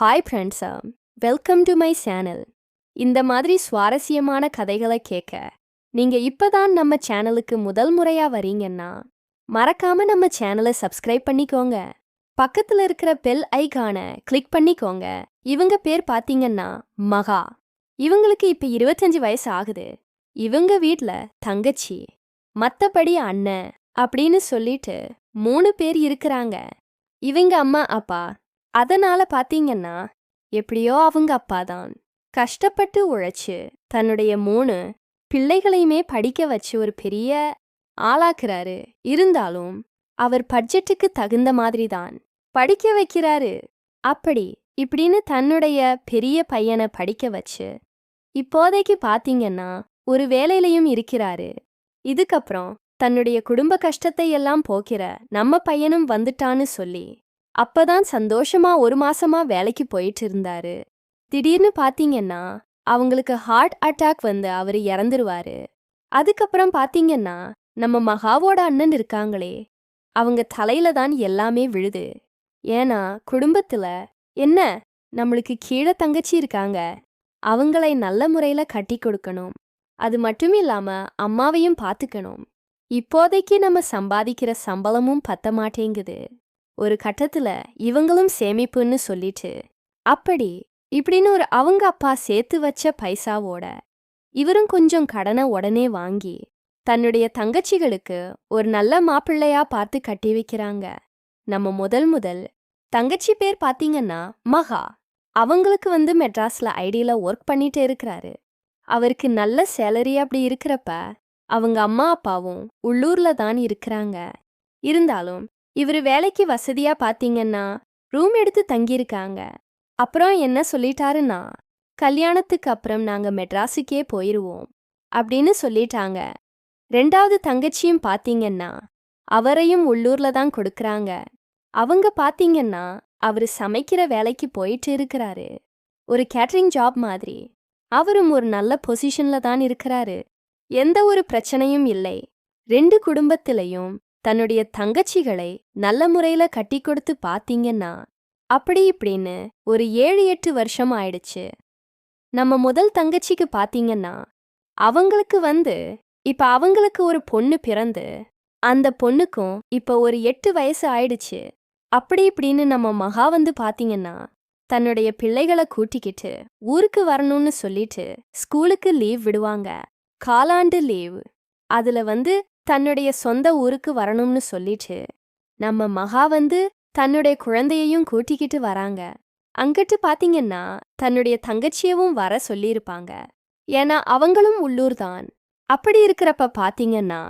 Hi ஃப்ரெண்ட்ஸா welcome to my channel இந்த மாதிரி சுவாரஸ்யமான கதைகளை கேட்க நீங்க இப்பதான் நம்ம சேனலுக்கு முதல் முறையா வரீங்கன்னா மறக்காம நம்ம சேனலை சப்ஸ்கிரைப் பண்ணிக்கோங்க. பக்கத்துல இருக்கிற பெல் ஐக்கானை கிளிக் பண்ணிக்கோங்க. இவங்க பேர் பாத்தீங்கன்னா மகா. இவங்களுக்கு இப்ப இருபத்தஞ்சு வயசு ஆகுது. இவங்க வீட்ல தங்கச்சி மத்தபடி அண்ணன் அப்படின்னு சொல்லிட்டு மூணு பேர் இருக்கிறாங்க. இவங்க அம்மா அப்பா அதனால பாத்தீங்கன்னா எப்படியோ அவங்க அப்பா தான். கஷ்டப்பட்டு உழைச்சு தன்னுடைய மூணு பிள்ளைகளையுமே படிக்க வச்சு ஒரு பெரிய ஆளாக்குறாரு. இருந்தாலும் அவர் பட்ஜெட்டுக்கு தகுந்த மாதிரி தான். படிக்க வைக்கிறாரு. அப்படி இப்படின்னு தன்னுடைய பெரிய பையனை படிக்க வச்சு இப்போதைக்கு பாத்தீங்கன்னா ஒரு வேலையிலையும் இருக்கிறாரு. இதுக்கப்புறம் தன்னுடைய குடும்ப கஷ்டத்தை எல்லாம் போக்கிற நம்ம பையனும் வந்துட்டான்னு சொல்லி அப்பதான் சந்தோஷமா ஒரு மாசமா வேலைக்கு போயிட்டு இருந்தாரு. திடீர்னு பாத்தீங்கன்னா அவங்களுக்கு ஹார்ட் அட்டாக் வந்து அவர் இறந்துருவாரு. அதுக்கப்புறம் பாத்தீங்கன்னா நம்ம மகாவோட அண்ணன் இருக்காங்களே அவங்க தலையில தான் எல்லாமே விழுது. ஏன்னா குடும்பத்துல என்ன நம்மளுக்கு கீழே தங்கச்சி இருக்காங்க அவங்களை நல்ல முறையில கட்டி கொடுக்கணும். அது மட்டும் இல்லாம அம்மாவையும் பார்த்துக்கணும் இப்போதைக்கு நம்ம சம்பாதிக்கிற சம்பளமும் பத்த மாட்டேங்குது ஒரு கட்டத்துல இவங்களும் சேமிப்புன்னு சொல்லிட்டு அப்படி இப்படின்னு ஒரு அவங்க அப்பா சேர்த்து வச்ச பைசாவோட இவரும் கொஞ்சம் கடனை உடனே வாங்கி தன்னுடைய தங்கச்சிகளுக்கு ஒரு நல்ல மாப்பிள்ளையா பார்த்து கட்டி வைக்கிறாங்க. நம்ம முதல் முதல் தங்கச்சி பேர் பாத்தீங்கன்னா மகா. அவங்களுக்கு வந்து மெட்ராஸ்ல ஐடியில ஒர்க் பண்ணிட்டு இருக்கிறாரு. அவருக்கு நல்ல சேலரி அப்படி இருக்கிறப்ப அவங்க அம்மா அப்பாவும் உள்ளூர்ல தான் இருக்கிறாங்க. இருந்தாலும் இவர் வேலைக்கு வசதியா பாத்தீங்கன்னா ரூம் எடுத்து தங்கியிருக்காங்க. அப்புறம் என்ன சொல்லிட்டாருன்னா கல்யாணத்துக்கு அப்புறம் நாங்க மெட்ராஸுக்கே போயிருவோம் அப்படின்னு சொல்லிட்டாங்க. ரெண்டாவது தங்கச்சியும் பாத்தீங்கன்னா அவரையும் உள்ளூர்ல தான் கொடுக்கறாங்க. அவங்க பாத்தீங்கன்னா அவர் சமைக்கிற வேலைக்கு போயிட்டு இருக்கிறாரு. ஒரு கேட்டரிங் ஜாப் மாதிரி. அவரும் ஒரு நல்ல பொசிஷன்ல தான் இருக்கிறாரு. எந்த ஒரு பிரச்சனையும் இல்லை. ரெண்டு குடும்பத்திலையும் தன்னுடைய தங்கச்சிகளை நல்ல முறையில கட்டி கொடுத்து பாத்தீங்கன்னா அப்படி இப்படின்னு ஒரு ஏழு எட்டு வருஷம் ஆயிடுச்சு. நம்ம முதல் தங்கச்சிக்கு பாத்தீங்கன்னா அவங்களுக்கு வந்து இப்ப அவங்களுக்கு ஒரு பொண்ணு பிறந்து அந்த பொண்ணுக்கும் இப்ப ஒரு எட்டு வயசு ஆயிடுச்சு. அப்படி இப்படின்னு நம்ம மகா வந்து பாத்தீங்கன்னா தன்னுடைய பிள்ளைகளை கூட்டிக்கிட்டு ஊருக்கு வரணும்னு சொல்லிட்டு ஸ்கூலுக்கு லீவ் விடுவாங்க. காலாண்டு லீவ். அதுல வந்து தன்னுடைய சொந்த ஊருக்கு வரணும்னு சொல்லிட்டு நம்ம மகா வந்து தன்னுடைய குழந்தையையும் கூட்டிக்கிட்டு வராங்க. அங்கிட்டு பாத்தீங்கன்னா தன்னுடைய தங்கச்சியவும் வர சொல்லியிருப்பாங்க. ஏன்னா அவங்களும் உள்ளூர் தான். அப்படி இருக்கிறப்ப பாத்தீங்கன்னா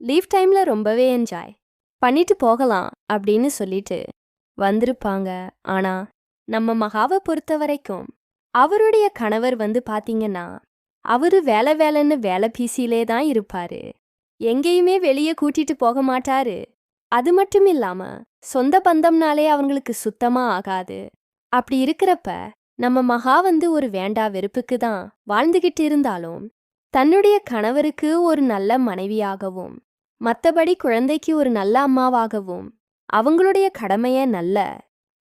லீவ் டைம்ல ரொம்பவே என்ஜாய் பண்ணிட்டு போகலாம் அப்படின்னு சொல்லிட்டு வந்திருப்பாங்க. ஆனா நம்ம மகாவை பொறுத்த வரைக்கும் அவருடைய கணவர் வந்து பாத்தீங்கன்னா அவரு வேலை வேலைன்னு வேலை பீசிலே தான் இருப்பாரு. எங்கேயுமே வெளியே கூட்டிட்டு போக மாட்டாரு. அது மட்டும் இல்லாம சொந்த பந்தம்னாலே அவங்களுக்கு சுத்தமா ஆகாது. அப்படி இருக்கிறப்ப நம்ம மகா வந்து ஒரு வேண்டா வெறுப்புக்கு தான் வாழ்ந்துகிட்டு இருந்தாலும் தன்னுடைய கணவருக்கு ஒரு நல்ல மனைவியாகவும் மத்தபடி குழந்தைக்கு ஒரு நல்ல அம்மாவாகவும் அவங்களுடைய கடமைய நல்ல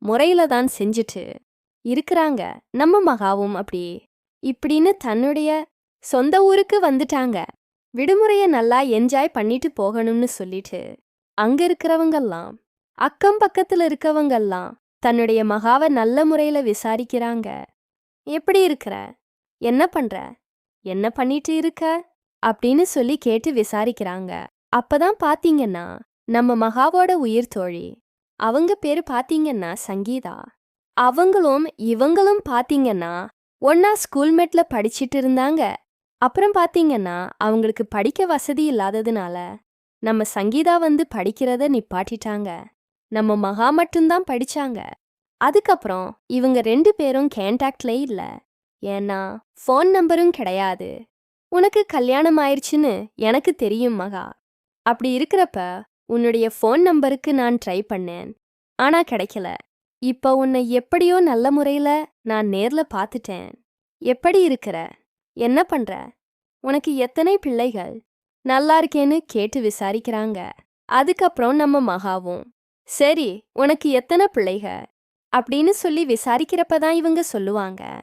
முறையில தான் செஞ்சுட்டு இருக்கிறாங்க. நம்ம மகாவும் அப்படி. இப்படின்னு தன்னுடைய சொந்த ஊருக்கு வந்துட்டாங்க. விடுமுறைய நல்லா என்ஜாய் பண்ணிட்டு போகணும்னு சொல்லிட்டு அங்க இருக்கிறவங்கெல்லாம் அக்கம் பக்கத்துல இருக்கவங்கெல்லாம் தன்னுடைய மகாவை நல்ல முறையில விசாரிக்கிறாங்க. எப்படி இருக்கிற? என்ன பண்ற? என்ன பண்ணிட்டு இருக்க? அப்படின்னு சொல்லி கேட்டு விசாரிக்கிறாங்க. அப்பதான் பாத்தீங்கன்னா நம்ம மகாவோட உயிர் தோழி அவங்க பேரு பாத்தீங்கன்னா சங்கீதா. அவங்களும் இவங்களும் பாத்தீங்கன்னா ஒன்னா ஸ்கூல்மேட்ல படிச்சிட்டு இருந்தாங்க. அப்புறம் பாத்தீங்கன்னா அவங்களுக்கு படிக்க வசதி இல்லாததுனால நம்ம சங்கீதா வந்து படிக்கிறத நிப்பாட்டிட்டாங்க. நம்ம மகா மட்டும்தான் படிச்சாங்க. அதுக்கப்புறம் இவங்க ரெண்டு பேரும் கேன்டாக்ட்ல இல்ல. ஏன்னா ஃபோன் நம்பரும் கிடையாது. உனக்கு கல்யாணம் ஆயிடுச்சுன்னு எனக்கு தெரியும் மகா. அப்படி இருக்கிறப்ப உன்னுடைய ஃபோன் நம்பருக்கு நான் ட்ரை பண்ணேன். ஆனா கிடைக்கல. இப்போ உன்னை எப்படியோ நல்ல முறையில நான் நேர்ல பார்த்துட்டேன் எப்படி இருக்கிற? என்ன பண்ற? உனக்கு எத்தனை பிள்ளைகள்? நல்லா இருக்கேன்னு கேட்டு விசாரிக்கிறாங்க. அதுக்கப்புறம் நம்ம மகாவும் சரி உனக்கு எத்தனை பிள்ளைக அப்படின்னு சொல்லி விசாரிக்கிறப்ப தான் இவங்க சொல்லுவாங்க.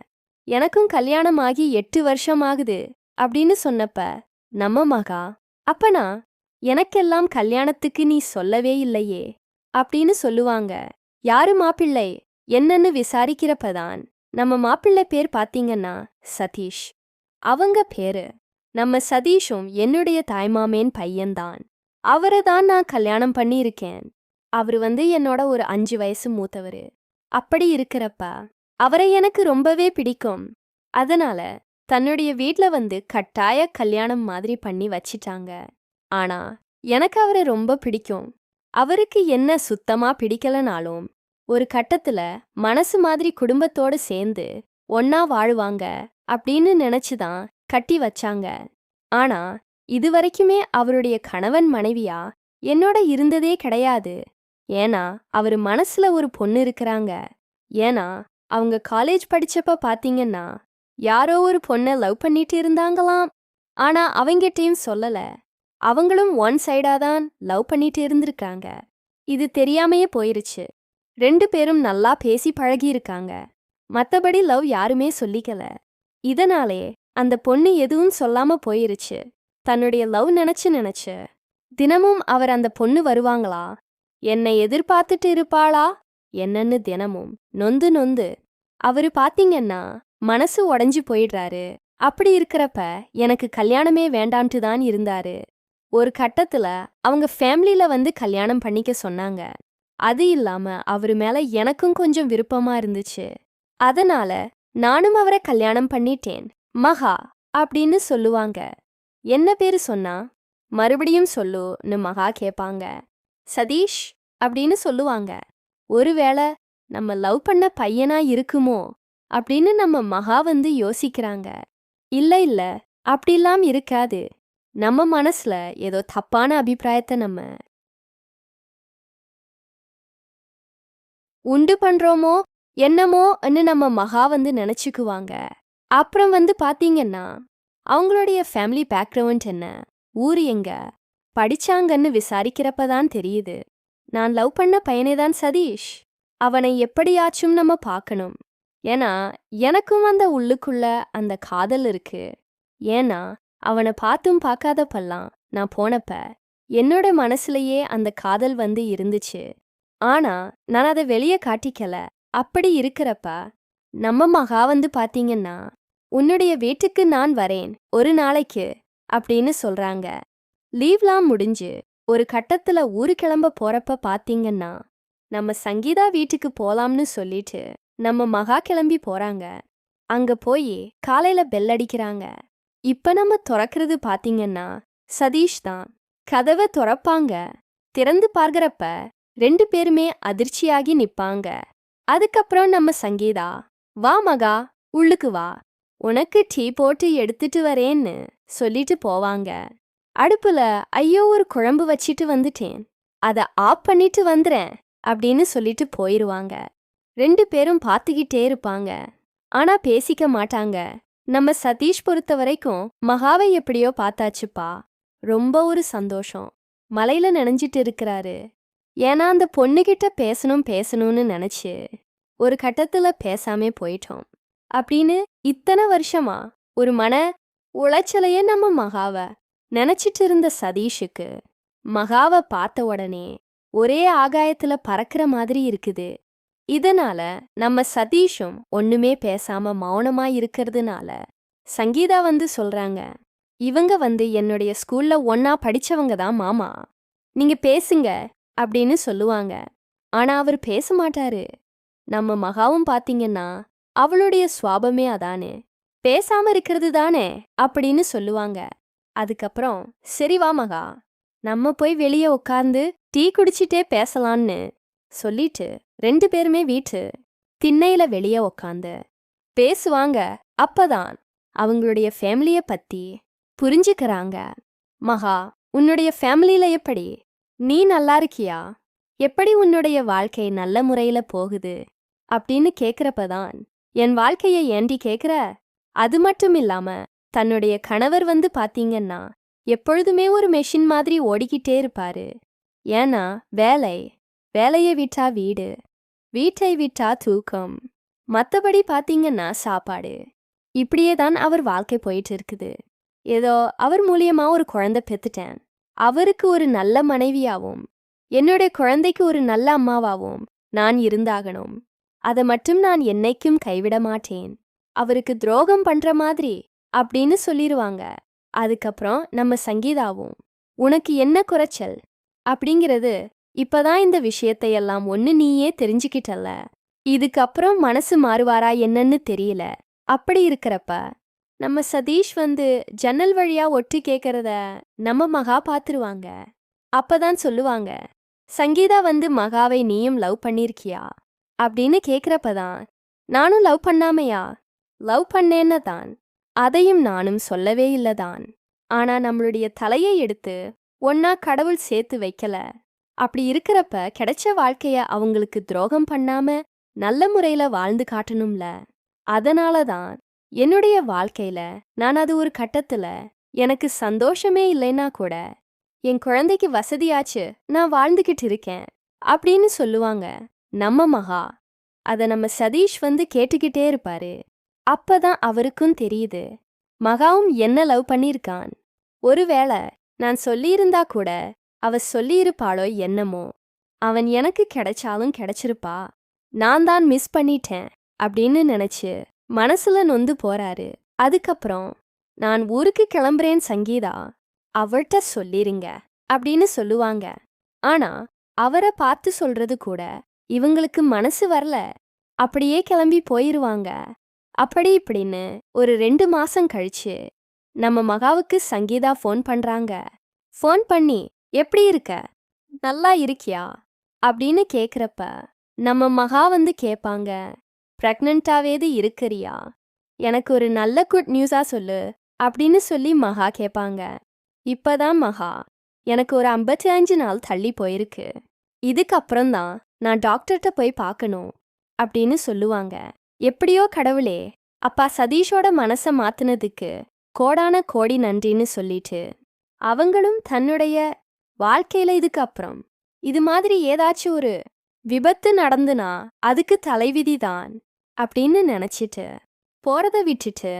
எனக்கும் கல்யாணம் ஆகி எட்டு வருஷம் ஆகுது அப்படின்னு சொன்னப்ப நம்ம மகா அப்பனா எனக்கெல்லாம் கல்யாணத்துக்கு நீ சொல்லவே இல்லையே அப்படின்னு சொல்லுவாங்க. யாரு மாப்பிள்ளை? என்னன்னு விசாரிக்கிறப்பதான் நம்ம மாப்பிள்ளை பேர் பாத்தீங்கன்னா சதீஷ். அவங்க பேரு. நம்ம சதீஷும் என்னுடைய தாய்மாமேன் பையன்தான். அவரை தான் நான் கல்யாணம் பண்ணியிருக்கேன். அவர் வந்து என்னோட ஒரு அஞ்சு வயசு மூத்தவர். அப்படி இருக்கிறப்ப அவரை எனக்கு ரொம்பவே பிடிக்கும். அதனால தன்னுடைய வீட்ல வந்து கட்டாய கல்யாணம் மாதிரி பண்ணி வச்சிட்டாங்க. ஆனா எனக்கு அவரை ரொம்ப பிடிக்கும். அவருக்கு என்ன சுத்தமா பிடிக்கலனாலும் ஒரு கட்டத்துல மனசு மாதிரி குடும்பத்தோட சேர்ந்து ஒன்னா வாழுவாங்க. அப்படின்னு நினைச்சுதான் கட்டி வச்சாங்க. ஆனா இதுவரைக்குமே அவருடைய கணவன் மனைவியா என்னோட இருந்ததே கிடையாது. ஏன்னா அவர் மனசுல ஒரு பொண்ணு இருக்கிறாங்க. ஏன்னா அவங்க காலேஜ் படிச்சப்ப பாத்தீங்கன்னா யாரோ ஒரு பொண்ணை லவ் பண்ணிட்டு இருந்தாங்களாம். ஆனா அவங்கிட்டயும் சொல்லல. அவங்களும் ஒன் சைடா தான் லவ் பண்ணிட்டு இருந்திருக்காங்க. இது தெரியாமையே போயிருச்சு. ரெண்டு பேரும் நல்லா பேசி பழகியிருக்காங்க. மத்தபடி லவ் யாருமே சொல்லிக்கல. இதனாலே அந்த பொண்ணு எதுவும் சொல்லாம போயிருச்சு. தன்னுடைய லவ் நினைச்சு நினைச்சு தினமும் அவர் அந்த பொண்ணு வருவாங்களா? என்னை எதிர்பார்த்துட்டு இருப்பாளா? என்னன்னு தினமும் நொந்து நொந்து அவரு பாத்தீங்கன்னா மனசு உடைஞ்சு போயிடுறாரு. அப்படி இருக்கிறப்ப எனக்கு கல்யாணமே வேண்டான்ட்டு தான் இருந்தாரு. ஒரு கட்டத்துல அவங்க ஃபேமிலியில வந்து கல்யாணம் பண்ணிக்க சொன்னாங்க. அது இல்லாம அவரு மேல எனக்கும் கொஞ்சம் விருப்பமா இருந்துச்சு. அதனால நானும் அவரை கல்யாணம் பண்ணிட்டேன். மகா அப்படின்னு சொல்லுவாங்க. என்ன பேரு சொன்னா? மறுபடியும் சொல்லுன்னு மகா கேட்பாங்க சதீஷ் அப்படின்னு சொல்லுவாங்க. ஒருவேளை நம்ம லவ் பண்ண பையனா இருக்குமோ? அப்படின்னு நம்ம மகா வந்து யோசிக்கிறாங்க. இல்ல இல்ல அப்படிலாம் இருக்காது. நம்ம மனசுல ஏதோ தப்பான அபிப்பிராயத்தை நம்ம உண்டு பண்றோமோ? என்னமோன்னு நம்ம மகா வந்து நினைச்சுக்குவாங்க. அப்புறம் வந்து பார்த்தீங்கன்னா அவங்களுடைய ஃபேமிலி பேக்ரவுண்ட் என்ன? ஊர் எங்க? படிச்சாங்கன்னு விசாரிக்கிறப்ப தான் தெரியுது. நான் லவ் பண்ண பையனே தான் சதீஷ். அவனை எப்படியாச்சும் நம்ம பார்க்கணும் ஏன்னா எனக்கும் அந்த உள்ளுக்குள்ள அந்த காதல் இருக்கு. ஏன்னா அவனை பார்த்தும் பார்க்காதப்பெல்லாம் நான் போனப்ப என்னோட மனசுலயே அந்த காதல் வந்து இருந்துச்சு. ஆனா நான் அதை வெளியே காட்டிக்கல. அப்படி இருக்கிறப்ப நம்ம மகா வந்து பாத்தீங்கன்னா உன்னுடைய வீட்டுக்கு நான் வரேன் ஒரு நாளைக்கு அப்படின்னு சொல்றாங்க. லீவ்லாம் முடிஞ்சு ஒரு கட்டத்துல ஊரு கிளம்ப போறப்ப பாத்தீங்கன்னா நம்ம சங்கீதா வீட்டுக்கு போலாம்னு சொல்லிட்டு நம்ம மகா கிளம்பி போறாங்க. அங்க போய் காலையில பெல் அடிக்கிறாங்க. இப்ப நம்ம துறக்கிறது பாத்தீங்கன்னா சதீஷ் தான். கதவை துறப்பாங்க. திறந்து பார்க்கறப்ப ரெண்டு பேருமே அதிர்ச்சியாகி நிப்பாங்க. அதுக்கப்புறம் நம்ம சங்கீதா வா மகா உள்ளுக்கு வா. உனக்கு டீ போட்டு எடுத்துட்டு வரேன்னு சொல்லிட்டு போவாங்க. அடுப்புல ஐயோ ஒரு குழம்பு வச்சிட்டு வந்துட்டேன். அத ஆஃப் பண்ணிட்டு வந்துறேன் அப்படின்னு சொல்லிட்டு போயிருவாங்க. ரெண்டு பேரும் பார்த்துக்கிட்டே இருப்பாங்க. ஆனா பேசிக்க மாட்டாங்க. நம்ம சதீஷ் பொறுத்த வரைக்கும் மகாவை எப்படியோ பார்த்தாச்சுப்பா. ரொம்ப ஒரு சந்தோஷம். மலையில நனைஞ்சிட்டு இருக்கிறாரு. ஏன்னா அந்த பொண்ணுகிட்ட பேசணும் பேசணும்னு நினச்சி ஒரு கட்டத்துல பேசாமே போயிட்டோம். அப்படின்னு இத்தனை வருஷமா ஒரு மன உளைச்சலையே நம்ம மகாவ நினச்சிட்டு இருந்த சதீஷுக்கு மகாவை பார்த்த உடனே ஒரே ஆகாயத்துல பறக்கிற மாதிரி இருக்குது. இதனால நம்ம சதீஷும் ஒண்ணுமே பேசாம மௌனமா இருக்கிறதுனால சங்கீதா வந்து சொல்றாங்க இவங்க வந்து என்னுடைய ஸ்கூல்ல ஒன்னா படிச்சவங்க தான் மாமா. நீங்க பேசுங்க அப்படின்னு சொல்லுவாங்க. ஆனா அவர் பேச மாட்டாரு. நம்ம மகாவும் பாத்தீங்கன்னா அவளுடைய சுவாபமே அதானே. பேசாம இருக்கிறது தானே அப்படின்னு சொல்லுவாங்க. அதுக்கப்புறம் சரி வா மகா நம்ம போய் வெளியே உட்கார்ந்து டீ குடிச்சிட்டே பேசலான்னு சொல்லிட்டு ரெண்டு பேருமே வீட்டு திண்ணையில வெளியே உக்காந்து பேசுவாங்க அப்பதான் அவங்களுடைய ஃபேமிலிய பத்தி புரிஞ்சுக்கறாங்க. மகா உன்னுடைய ஃபேமிலியில எப்படி நீ நல்லா இருக்கியா? எப்படி உன்னுடைய வாழ்க்கை நல்ல முறையில போகுது? அப்படின்னு கேக்குறப்பதான் என் வாழ்க்கையை ஏண்டி கேக்குற? அது மட்டும் இல்லாம தன்னுடைய கணவர் வந்து பாத்தீங்கன்னா எப்பொழுதுமே ஒரு மெஷின் மாதிரி ஓடிக்கிட்டே இருப்பாரு. ஏன்னா வேலை வேலையை விட்டா வீடு வீட்டை விட்டா தூக்கம் மத்தபடி பாத்தீங்கன்னா சாப்பாடு. இப்படியே தான் அவர் வாழ்க்கை போயிட்டு இருக்குது. ஏதோ அவர் மூலியமா ஒரு குழந்தை பெத்துட்டேன். அவருக்கு ஒரு நல்ல மனைவியாவும். என்னுடைய குழந்தைக்கு ஒரு நல்ல அம்மாவாவும். நான் இருந்தாகணும். அதை மட்டும் நான் என்னைக்கும் கைவிட மாட்டேன். அவருக்கு துரோகம் பண்ற மாதிரி அப்படின்னு சொல்லிடுவாங்க அதுக்கப்புறம் நம்ம சங்கீதாவும் உனக்கு என்ன குறைச்சல்? அப்படிங்கிறது இப்பதான் இந்த விஷயத்தையெல்லாம் ஒன்னு நீயே தெரிஞ்சுக்கிட்டல்ல. இதுக்கப்புறம் மனசு மாறுவாரா என்னன்னு தெரியல. அப்படி இருக்கிறப்ப நம்ம சதீஷ் வந்து ஜன்னல் வழியா ஒட்டி கேட்கறத நம்ம மகா பாத்துருவாங்க. அப்பதான் சொல்லுவாங்க சங்கீதா வந்து மகாவை நீயும் லவ் பண்ணிருக்கியா? அப்படின்னு கேக்குறப்பதான் நானும் லவ் பண்ணாமையா? லவ் பண்ணேன்னு தான் அதையும் நானும் சொல்லவே இல்லதான் ஆனா நம்மளுடைய தலையை எடுத்து ஒன்னா கடவுள் சேர்த்து வைக்கல. அப்படி இருக்கிறப்ப கிடைச்ச வாழ்க்கைய அவங்களுக்கு துரோகம் பண்ணாம நல்ல முறையில வாழ்ந்து காட்டணும்ல. அதனால தான் என்னுடைய வாழ்க்கையில நான் அது ஒரு கட்டத்துல எனக்கு சந்தோஷமே இல்லைன்னா கூட என் குழந்தைக்கு வசதியாச்சு நான் வாழ்ந்துகிட்டு இருக்கேன் அப்படின்னு சொல்லுவாங்க நம்ம மகா. அத நம்ம சதீஷ் வந்து கேட்டுக்கிட்டே இருப்பாரு. அப்பதான் அவருக்கும் தெரியுது மகாவும் என்ன லவ் பண்ணியிருக்கான் ஒருவேளை நான் சொல்லியிருந்தா கூட அவ சொல்லியிருப்பாளோ என்னமோ அவன் எனக்கு கிடைச்சாலும் கிடைச்சிருப்பா நான் தான் மிஸ் பண்ணிட்டேன் அப்படின்னு நினைச்சு மனசுல நொந்து போறாரு. அதுக்கப்புறம் நான் ஊருக்கு கிளம்புறேன் சங்கீதா. அவர்கிட்ட சொல்லிருங்க. அப்படின்னு சொல்லுவாங்க. ஆனா அவரை பார்த்து சொல்றது கூட இவங்களுக்கு மனசு வரல. அப்படியே கிளம்பி போயிருவாங்க. அப்படி இப்படின்னு ஒரு ரெண்டு மாசம் கழிச்சு நம்ம மகாவுக்கு சங்கீதா ஃபோன் பண்றாங்க. ஃபோன் பண்ணி எப்படி இருக்க? நல்லா இருக்கியா? அப்படின்னு கேக்குறப்ப நம்ம மகா வந்து கேட்பாங்க ப்ரெக்னெண்ட்டாவேது இருக்கிறியா? எனக்கு ஒரு நல்ல குட் நியூஸா சொல்லு அப்படின்னு சொல்லி மகா கேட்பாங்க இப்பதான் மகா எனக்கு ஒரு ஐம்பத்தி அஞ்சு நாள் தள்ளி போயிருக்கு. இதுக்கப்புறம் தான் நான் டாக்டர்கிட்ட போய் பார்க்கணும் அப்படின்னு சொல்லுவாங்க. எப்படியோ கடவுளே அப்பா சதீஷோட மனசை மாத்துனதுக்கு கோடான கோடி நன்றின்னு சொல்லிட்டு அவங்களும் தன்னுடைய வாழ்க்கையில இதுக்கு அப்புறம் இது மாதிரி ஏதாச்சும் ஒரு விபத்து நடந்துனா அதுக்கு தலைவிதி தான். அப்படின்னு நினச்சிட்டு போறத விட்டுட்டு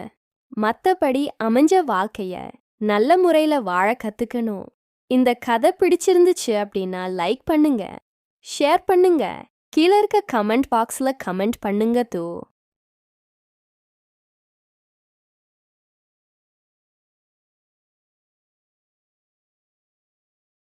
மத்தபடி அமைஞ்ச வாழ்க்கைய நல்ல முறையில வாழ கத்துக்கணும். இந்த கதை பிடிச்சிருந்துச்சு அப்படின்னா லைக் பண்ணுங்க ஷேர் பண்ணுங்க. கீழே இருக்க கமெண்ட் பாக்ஸ்ல கமெண்ட் பண்ணுங்க தூ.